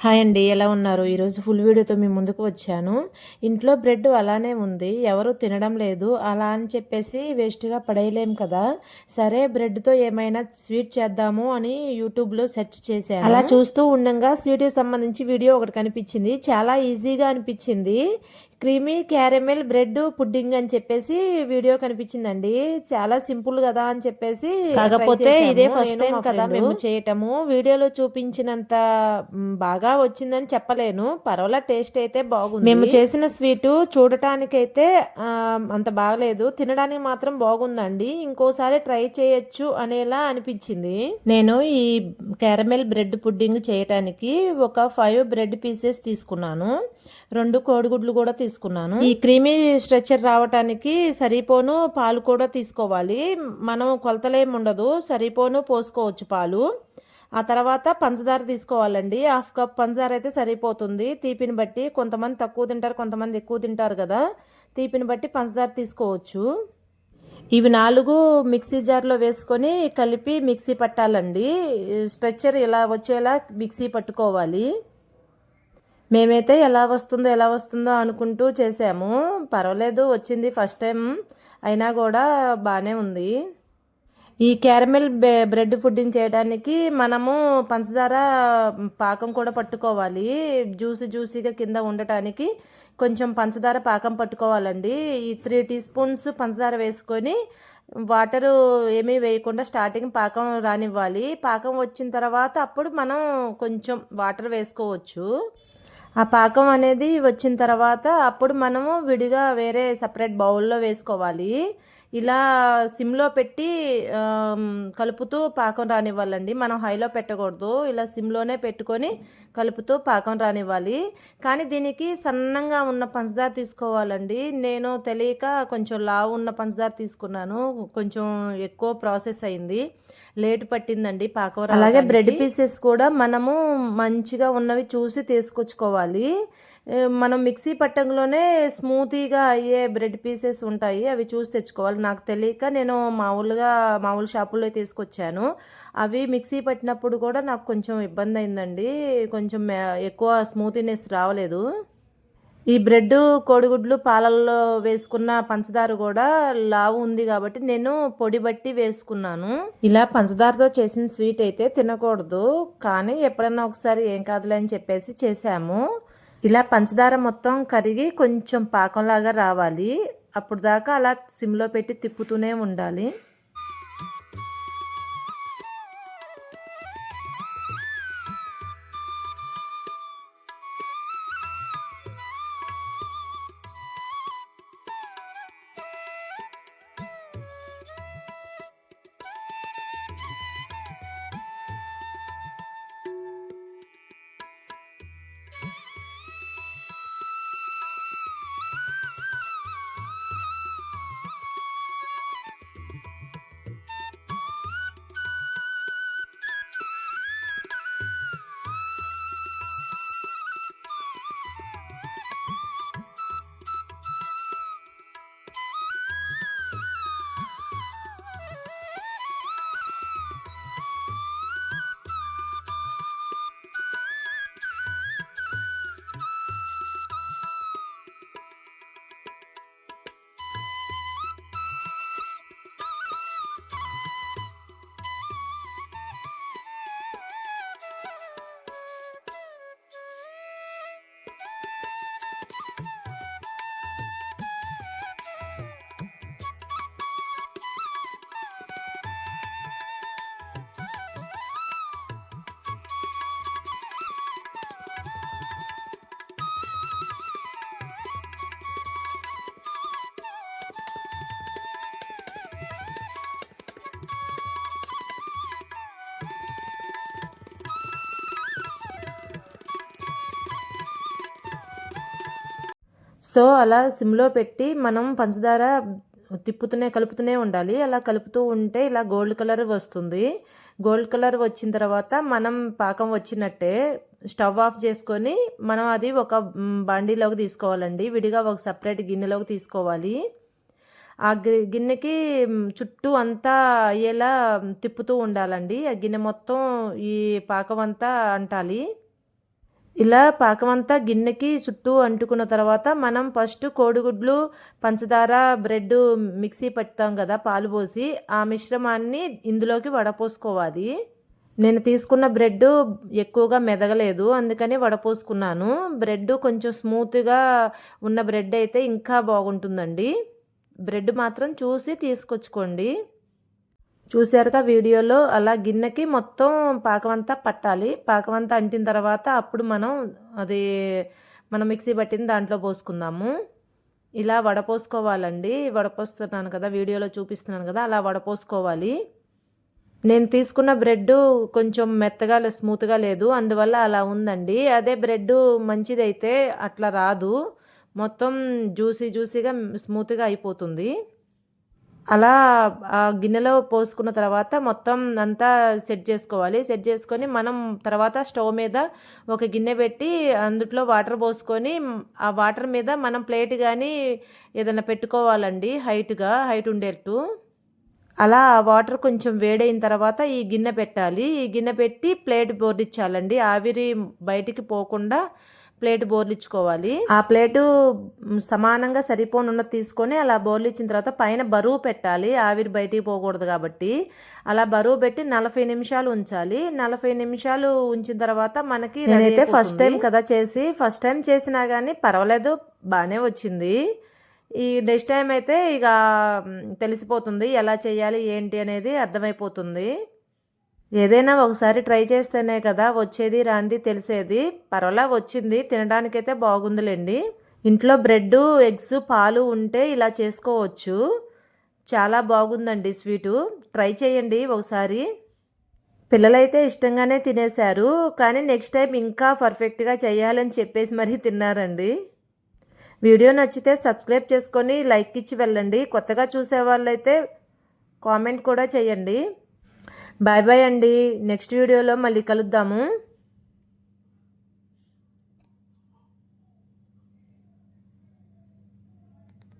Hi అండి ఎలా ఉన్నారు? ఈరోజు ఫుల్ వీడియోతో మీ ముందుకు వచ్చాను. ఇంట్లో బ్రెడ్ అలానే ఉంది ఎవరు తినడం లేదు అలా అని చెప్పేసి వేస్ట్గా పడేయలేం కదా. సరే బ్రెడ్తో ఏమైనా స్వీట్ చేద్దాము అని యూట్యూబ్లో సెర్చ్ చేశాను. అలా చూస్తూ ఉండగా స్వీట్ సంబంధించి వీడియో ఒకటి కనిపించింది. చాలా ఈజీగా అనిపించింది. క్రీమీ క్యారమెల్ బ్రెడ్ పుడ్డింగ్ అని చెప్పేసి వీడియో కనిపించిందండి. చాలా సింపుల్ కదా అని చెప్పేసి కాకపోతే ఇదే ఫస్ట్ టైం కదా మేము చేయటము. వీడియోలో చూపించినంత మ్, బాగా వచ్చిందని చెప్పలేను. పర్వాలా టేస్ట్ అయితే బాగుంది. మేము చేసిన స్వీట్ చూడటానికైతే అంత బాగలేదు. తినడానికి మాత్రం బాగుందండి. ఇంకోసారి ట్రై చేయొచ్చు అనేలా అనిపించింది. నేను ఈ క్యారమెల్ బ్రెడ్ పుడ్డింగ్ చేయటానికి ఒక ఫైవ్ బ్రెడ్ పీసెస్ తీసుకున్నాను. రెండు కోడిగుడ్లు కూడా తీసుకున్నాను. ఈ క్రీమీ స్ట్రక్చర్ రావటానికి సరిపోను పాలు కూడా తీసుకోవాలి. మనం కొలతలేం ఉండదు సరిపోను పోసుకోవచ్చు పాలు. ఆ తర్వాత పంచదార తీసుకోవాలండి. హాఫ్ కప్ పంచదార అయితే సరిపోతుంది. తీపిని బట్టి కొంతమంది తక్కువ తింటారు కొంతమంది ఎక్కువ తింటారు కదా. తీపిని బట్టి పంచదార తీసుకోవచ్చు. ఇవి నాలుగు మిక్సీ జార్లో వేసుకొని కలిపి మిక్సీ పట్టాలండి. స్ట్రక్చర్ ఇలా వచ్చేలా మిక్సీ పట్టుకోవాలి. మేమైతే ఎలా వస్తుందో ఎలా వస్తుందో అనుకుంటూ చేసాము. పర్వాలేదు వచ్చింది ఫస్ట్ టైం. అయినా కూడా బాగానే ఉంది. ఈ క్యారమెల్ బ్రెడ్ పుడ్డింగ్ చేయడానికి మనము పంచదార పాకం కూడా పట్టుకోవాలి. జ్యూసి జ్యూసీగా కింద ఉండటానికి కొంచెం పంచదార పాకం పట్టుకోవాలండి. ఈ త్రీ టీ స్పూన్స్ పంచదార వేసుకొని వాటరు ఏమీ వేయకుండా స్టార్టింగ్ పాకం రానివ్వాలి. పాకం వచ్చిన తర్వాత అప్పుడు మనం కొంచెం వాటర్ వేసుకోవచ్చు. ఆ పాకం అనేది వచ్చిన తర్వాత అప్పుడు మనము విడిగా వేరే సపరేట్ బౌల్లో వేసుకోవాలి. ఇలా సిమ్లో పెట్టి కలుపుతూ పాకం రానివ్వాలండి. మనం హైలో పెట్టకూడదు. ఇలా సిమ్లోనే పెట్టుకొని కలుపుతూ పాకం రానివ్వాలి. కానీ దీనికి సన్నంగా ఉన్న పంచదార తీసుకోవాలండి. నేను తెలియక కొంచెం లావు ఉన్న పంచదార తీసుకున్నాను. కొంచెం ఎక్కువ ప్రాసెస్ అయింది. లేట్ పట్టిందండి పాకం అలాగే బ్రెడ్ పీసెస్ కూడా మనము మంచిగా ఉన్నవి చూసి తీసుకొచ్చుకోవాలి. మనం మిక్సీ పట్టంలోనే స్మూతీగా అయ్యే బ్రెడ్ పీసెస్ ఉంటాయి అవి చూసి తెచ్చుకోవాలి. నాకు తెలియక నేను మామూలుగా మామూలు షాపుల్లో తీసుకొచ్చాను. అవి మిక్సీ పట్టినప్పుడు కూడా నాకు కొంచెం ఇబ్బంది అయిందండి కొంచెం ఎక్కువ స్మూతీనెస్ రావలేదు. ఈ బ్రెడ్ కోడిగుడ్లు పాలల్లో వేసుకున్న పంచదార కూడా లావు ఉంది కాబట్టి నేను పొడి బట్టి వేసుకున్నాను. ఇలా పంచదారతో చేసిన స్వీట్ అయితే తినకూడదు. కానీ ఎప్పుడన్నా ఒకసారి ఏం కాదులే అని చెప్పేసి చేసాము ఇలా పంచదార మొత్తం కరిగి కొంచెం పాకంలాగా రావాలి. అప్పుడు దాకా అలా సిమ్లో పెట్టి తిప్పుతూనే ఉండాలి. సో అలా సిమ్లో పెట్టి మనం పంచదార తిప్పుతూనే కలుపుతూనే ఉండాలి. అలా కలుపుతూ ఉంటే ఇలా గోల్డ్ కలర్ వస్తుంది. గోల్డ్ కలర్ వచ్చిన తర్వాత మనం పాకం వచ్చినట్టే స్టవ్ ఆఫ్ చేసుకొని మనం అది ఒక బండిలోకి తీసుకోవాలండి. విడిగా ఒక సపరేట్ గిన్నెలోకి తీసుకోవాలి. ఆ గి- గిన్నెకి చుట్టూ అంతా అయ్యేలా తిప్పుతూ ఉండాలండి. ఆ గిన్నె మొత్తం ఈ పాకం అంతా అంటాలి. ఇలా పాకమంతా గిన్నెకి చుట్టూ అంటుకున్న తర్వాత మనం ఫస్ట్ కోడిగుడ్లు పంచదార బ్రెడ్ మిక్సీ పెడతాం కదా పాలు పోసి ఆ మిశ్రమాన్ని ఇందులోకి వడపోసుకోవాలి. నేను తీసుకున్న బ్రెడ్ ఎక్కువగా మెదగలేదు అందుకని వడపోసుకున్నాను. బ్రెడ్ కొంచెం స్మూత్గా ఉన్న బ్రెడ్ అయితే ఇంకా బాగుంటుందండి. బ్రెడ్ మాత్రం చూసి తీసుకొచ్చుకోండి. చూశారుగా వీడియోలో. అలా గిన్నెకి మొత్తం పాకమంతా పట్టాలి. పాకమంతా అంటిన తర్వాత అప్పుడు మనం అది మనం మిక్సీ పట్టిన దాంట్లో పోసుకుందాము. ఇలా వడపోసుకోవాలండి. వడపోస్తున్నాను కదా వీడియోలో చూపిస్తున్నాను కదా అలా వడపోసుకోవాలి. నేను తీసుకున్న బ్రెడ్ కొంచెం మెత్తగా స్మూత్గా లేదు. అందువల్ల అలా ఉందండి. అదే బ్రెడ్ మంచిదైతే అట్లా రాదు. మొత్తం జ్యూసీ జ్యూసీగా స్మూత్గా అయిపోతుంది. అలా ఆ గిన్నెలో పోసుకున్న తర్వాత మొత్తం అంతా సెట్ చేసుకోవాలి. సెట్ చేసుకొని మనం తర్వాత స్టవ్ మీద ఒక గిన్నె పెట్టి అందుట్లో వాటర్ పోసుకొని ఆ వాటర్ మీద మనం ప్లేట్ కానీ ఏదైనా పెట్టుకోవాలండి హైట్గా హైట్ ఉండేట్టు. అలా ఆ వాటర్ కొంచెం వేడైన తర్వాత ఈ గిన్నె పెట్టాలి. ఈ గిన్నె పెట్టి ప్లేట్ బోర్డిచ్చాలండి. ఆవిరి బయటికి పోకుండా ప్లేట్ బోర్లిచ్చుకోవాలి. ఆ ప్లేటు సమానంగా సరిపోనున్నది తీసుకొని అలా బోర్లిచ్చిన తర్వాత పైన బరువు పెట్టాలి. ఆవిరి బయటికి పోకూడదు కాబట్టి. అలా బరువు పెట్టి నలభై నిమిషాలు ఉంచాలి. నలభై నిమిషాలు ఉంచిన తర్వాత మనకి నేనైతే ఫస్ట్ టైం కదా చేసి ఫస్ట్ టైం చేసినా కానీ పర్వాలేదు బాగానే వచ్చింది. ఈ నెక్స్ట్ టైం అయితే ఇక తెలిసిపోతుంది ఎలా చేయాలి ఏంటి అనేది అర్థమైపోతుంది. ఏదైనా ఒకసారి ట్రై చేస్తేనే కదా వచ్చేది రాంది తెలిసేది. పర్వాలా వచ్చింది. తినడానికైతే బాగుందిలేండి. ఇంట్లో బ్రెడ్ ఎగ్స్ పాలు ఉంటే ఇలా చేసుకోవచ్చు. చాలా బాగుందండి స్వీటు. ట్రై చేయండి ఒకసారి. పిల్లలైతే ఇష్టంగానే తినేశారు కానీ నెక్స్ట్ టైం ఇంకా పర్ఫెక్ట్గా చేయాలని చెప్పేసి మరీ తిన్నారండి. వీడియో నచ్చితే సబ్స్క్రైబ్ చేసుకొని లైక్ ఇచ్చి వెళ్ళండి. కొత్తగా చూసే వాళ్ళైతే కామెంట్ కూడా చేయండి. బాయ్ బాయ్ అండి. నెక్స్ట్ వీడియోలో మళ్ళీ కలుద్దాము.